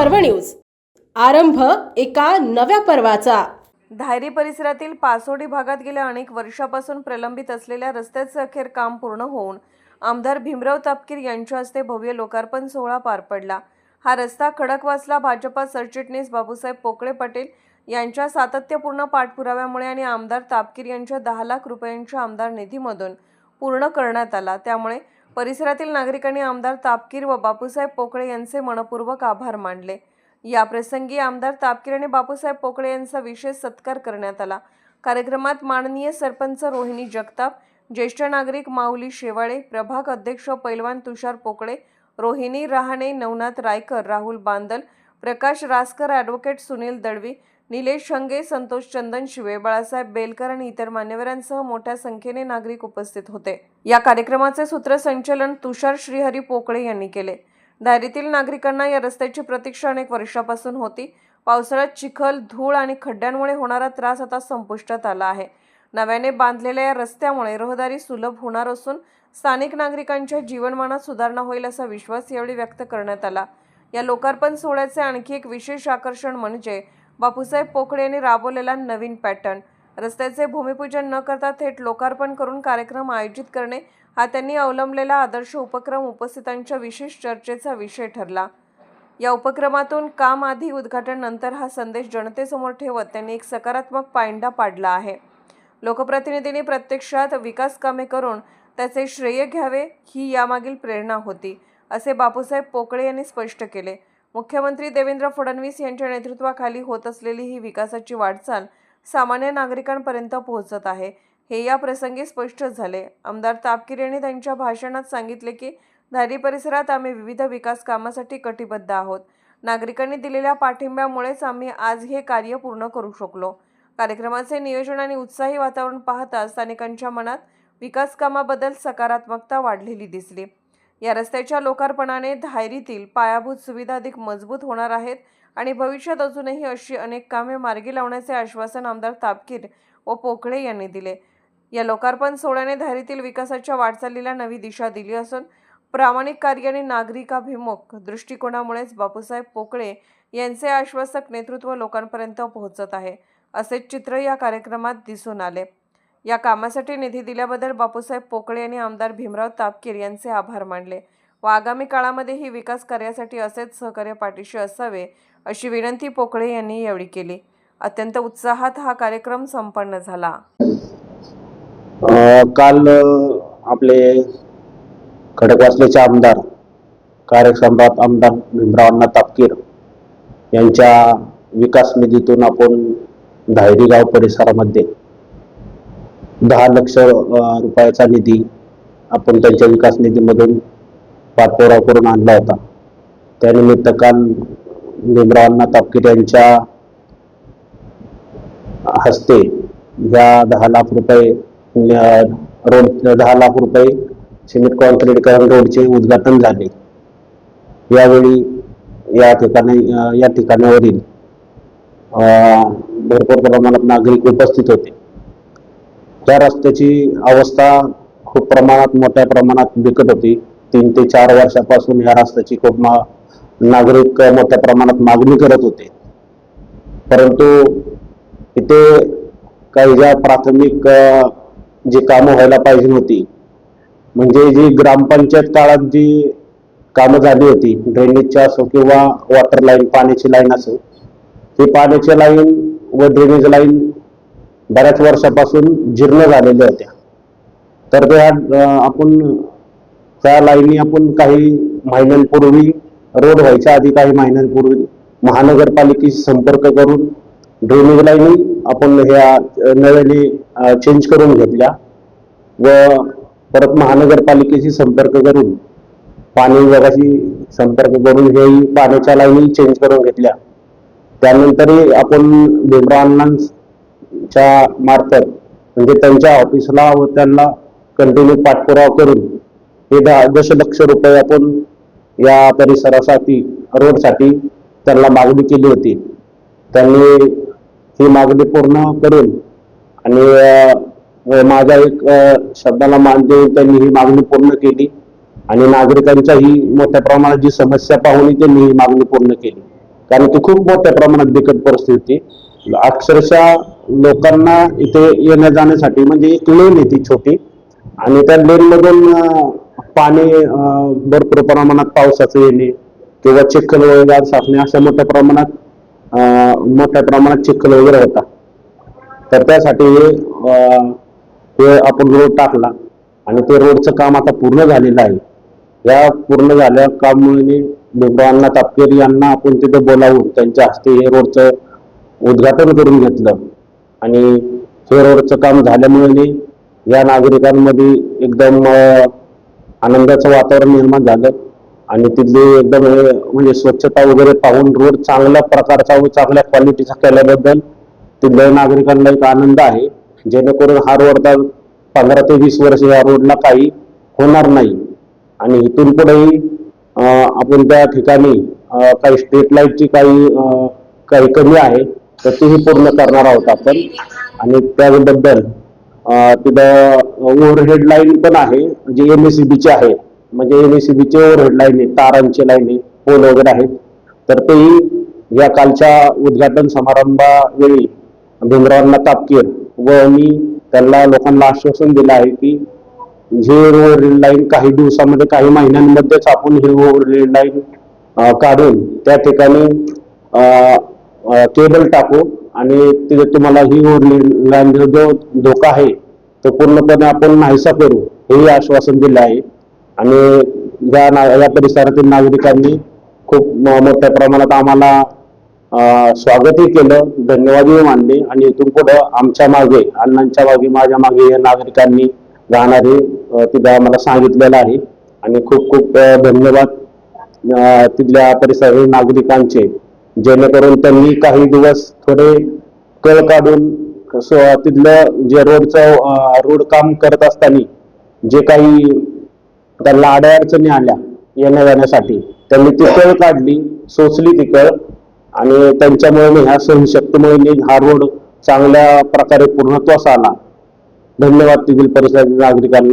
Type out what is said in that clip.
पर्व न्यूज. आरंभ एका नव्या पर्वाचा. धायरी परिसरातील पासोडी भागात गेल्या अनेक वर्षापासून प्रलंबित असलेल्या रस्त्याचे अखेर काम पूर्ण होऊन आमदार भीमराव तापकीर यांच्या हस्ते भव्य लोकार्पण सोहळा पार पडला. हा रस्ता खडकवासला भाजपा सरचिटणीस बाबूसाहेब पोकळे पाटील यांच्या सातत्यपूर्ण पाठपुराव्यामुळे आणि आमदार तापकीर यांच्या दहा लाख रुपयांच्या आमदार निधीमधून पूर्ण करण्यात आला. त्यामुळे परिसरातील नागरिकांनी आमदार तापकीर व बापूसाहेब पोकळे यांचे मनपूर्वक आभार मानले. या प्रसंगी आमदार तापकीर आणि बापूसाहेब पोकळे यांचा विशेष सत्कार करण्यात आला. कार्यक्रमात माननीय सरपंच रोहिणी जगताप ज्येष्ठ नागरिक माऊली शेवाळे प्रभाग अध्यक्ष पैलवान तुषार पोकळे रोहिणी रहाणे नवनाथ रायकर राहुल बांदल प्रकाश रासकर ॲडव्होकेट सुनील दळवी निलेश शंगे संतोष चंदन शिवे बाळासाहेब बेलकर आणि इतर मान्यवरांसह मोठ्या संख्येने नागरिक उपस्थित होते. या कार्यक्रमाचे सूत्रसंचलन तुषार श्रीहरी पोकळे यांनी केले. दारीतील नागरिकांना या रस्त्याची प्रतीक्षा अनेक वर्षापासून होती. पावसाळ्यात चिखल धूळ आणि खड्ड्यांमुळे होणारा त्रास आता संपुष्टात आला आहे. नव्याने बांधलेल्या या रस्त्यामुळे रहदारी सुलभ होणार असून स्थानिक नागरिकांच्या जीवनमानात सुधारणा होईल असा विश्वास यावेळी व्यक्त करण्यात आला. या लोकार्पण सोहळ्याचे आणखी एक विशेष आकर्षण म्हणजे बापूसाहेब पोखळे यांनी राबवलेला नवीन पॅटर्न. रस्त्याचे भूमिपूजन न करता थेट लोकार्पण करून कार्यक्रम आयोजित करणे हा त्यांनी अवलंबलेला आदर्श उपक्रम उपस्थितांच्या विशेष चर्चेचा विषय ठरला. या उपक्रमातून काम आधी उद्घाटन नंतर हा संदेश जनतेसमोर ठेवत त्यांनी एक सकारात्मक पायंडा पाडला आहे. लोकप्रतिनिधींनी प्रत्यक्षात विकास कामे करून त्याचे श्रेय घ्यावे ही यामागील प्रेरणा होती असे बापूसाहेब पोकळे यांनी स्पष्ट केले. मुख्यमंत्री देवेंद्र फडणवीस यांच्या नेतृत्वाखाली होत असलेली ही विकासाची वाटचाल सामान्य नागरिकांपर्यंत पोहोचत आहे. हे या प्रसंगी स्पष्ट झाले. आमदार तापकीर यांनी त्यांच्या भाषणात सांगितले की धारी परिसरात आम्ही विविध विकास कामासाठी कटिबद्ध आहोत. नागरिकांनी दिलेल्या पाठिंब्यामुळेच आम्ही आज हे कार्य पूर्ण करू शकलो. कार्यक्रमाचे नियोजन आणि उत्साही वातावरण पाहता स्थानिकांच्या मनात विकास कामाबद्दल सकारात्मकता वाढलेली दिसली. या रस्त्याच्या लोकार्पणाने धायरीतील पायाभूत सुविधा अधिक मजबूत होणार आहेत आणि भविष्यात अजूनही अशी अनेक कामे मार्गी लावण्याचे आश्वासन आमदार तापकीर व पोकळे यांनी दिले. या लोकार्पण सोहळ्याने धारीतील विकासाच्या वाटचालीला नवी दिशा दिली असून प्रामाणिक कार्य आणि नागरिकाभिमुख दृष्टिकोनामुळेच बापूसाहेब पोकळे यांचे आश्वासक नेतृत्व लोकांपर्यंत पोहोचत आहे असे चित्र या कार्यक्रमात दिसून आले. या कामासाठी निधी दिल्याबद्दल बापूसाहेब पोकळे यांनी आमदार भीमराव तापकीर यांचे आभार मानले. व आगामी काळामध्येही विकास कार्यासाठी असेच सहकार्य पाठीशी असावे अशी विनंती पोकळे यांनी यावेळी केली. अत्यंत उत्साहात हा कार्यक्रम संपन्न झाला. अं, काल आपले खडकवासलेचे आमदार कार्यसम्राट आमदार भीमरावांना तापकीर यांच्या विकास निधीतून आपण धायरी गाव परिसरामध्ये दहा लक्ष रुपयाचा निधी आपण त्यांच्या विकास निधीमधून पाठपुरावा करून आणला होता. त्यानिमित्त काल भीमरावांना तापकीर यांच्या हस्ते या दहा लाख रुपये रोड दहा लाख रुपये सिमेंट कॉन्क्रीटकरण रोडचे उद्घाटन झाले. यावेळी या ठिकाणी या ठिकाणावरील भरपूर प्रमाणात नागरिक उपस्थित होते. त्या रस्त्याची अवस्था खूप प्रमाणात मोठ्या प्रमाणात बिकट होती. तीन ते चार वर्षापासून या रस्त्याची खूप मा- नागरिक मोठ्या प्रमाणात मागणी करत होते. परंतु इथे काही ज्या प्राथमिक जी कामं व्हायला पाहिजे होती म्हणजे जी ग्रामपंचायत काळात जी कामं झाली होती ड्रेनेजची असो किंवा वॉटर लाईन पाण्याची लाईन असो ती पाण्याची लाईन व ड्रेनेज लाईन बऱ्याच वर्षापासून जीर्ण झालेल्या होत्या. तर त्या आपण त्या लाईनी आपण काही महिन्यांपूर्वी रोड व्हायच्या आधी काही महिन्यांपूर्वी महानगरपालिकेशी संपर्क करून ड्रेनेज लाईनी आपण ह्या नव्याने चेंज करून घेतल्या व परत महानगरपालिकेशी संपर्क करून पाणी विभागाशी संपर्क करून ह्याही पाण्याच्या लाईनी चेंज करून घेतल्या. त्यानंतरही आपण च्या मार्फत म्हणजे त्यांच्या ऑफिसला व त्यांना कंटिन्यू पाठपुरावा करून हे दहा दशलक्ष रुपये आपण या परिसरासाठी रोडसाठी त्यांना मागणी केली होती. त्यांनी ही मागणी पूर्ण करून आणि माझ्या एक शब्दाला मान देऊन त्यांनी ही मागणी पूर्ण केली आणि नागरिकांच्या ही मोठ्या प्रमाणात जी समस्या पाहून त्यांनी ही मागणी पूर्ण केली. कारण ती खूप मोठ्या प्रमाणात बिकट परिस्थिती अक्षरशः लोकांना इथे येण्या जाण्यासाठी म्हणजे एक लेन आहे ती छोटी. आणि त्या लेनमधून पाणी भरपूर प्रमाणात पावसाचं येणे किंवा चिखल वगैरे साचणे अशा मोठ्या प्रमाणात मोठ्या प्रमाणात चिखल वगैरे होता तर त्यासाठी हे आपण रोड टाकला आणि ते रोडचं काम आता पूर्ण झालेलं आहे. या पूर्ण झाल्या कामामुळे भीमरावांना तापकीर यांना आपण तिथे बोलावून त्यांच्या हस्ते हे रोडचं उद्घाटन करून घेतलं. आणि हे रोडचं काम झाल्यामुळे या नागरिकांमध्ये एकदम आनंदाचं वातावरण निर्माण झालं. आणि तिथली एकदम हे म्हणजे स्वच्छता वगैरे पाहून रोड चांगल्या प्रकारचा व चांगल्या क्वालिटीचा केल्याबद्दल तिथल्या नागरिकांना एक आनंद आहे. जेणेकरून हा रोड पंधरा ते वीस वर्ष या रोडला काही होणार नाही. आणि इथून पुढेही आपण त्या ठिकाणी काही स्ट्रीट लाईटची काही काही कमी आहे. तर तेही पूर्ण करणार आहोत आपण. आणि त्याबद्दल तिथं ओव्हरहेड लाईन पण आहे जे एम एस बीचे आहे. म्हणजे एम एस बीचे ओव्हरहेड लाईन आहे तारांचे लाईन आहे पोल वगैरे आहेत. तर तेही या कालच्या उद्घाटन समारंभावेळी भीमरावांना तापकीर व मी त्यांना लोकांना आश्वासन दिलं आहे की हे ओव्हरहेड लाईन काही दिवसामध्ये काही महिन्यांमध्येच आपण हे ओव्हरहेड लाईन काढून त्या ठिकाणी केबल टाकू आणि तिथे तुम्हाला ही ओव्हरहेड जो धोका आहे तो पूर्णपणे आपण नाहीसा करू हेही आश्वासन दिलं आहे. आणि या ना या परिसरातील नागरिकांनी खूप मोठ्या प्रमाणात आम्हाला स्वागतही केलं धन्यवादही मानले आणि इथून पुढं आमच्या मागे अण्णांच्या मागे माझ्या मागे या नागरिकांनी राहणारे तिथे तिथं आम्हाला सांगितलेलं आहे. आणि खूप खूप धन्यवाद तिथल्या परिसरातील नागरिकांचे. जेणेकरून त्यांनी काही दिवस थोडे कळ काढून तिथलं जे रोडचं रोड काम करत असताना जे काही त्यांना अडचणी आल्या येण्या जाण्यासाठी त्यांनी ती कळ काढली सोचली ती कळ आणि त्यांच्यामुळे मी ह्या सहनशक्तीमुळे मी हा रोड चांगल्या प्रकारे पूर्णत्वास आला. धन्यवाद तेथील परिसरातील नागरिकांना.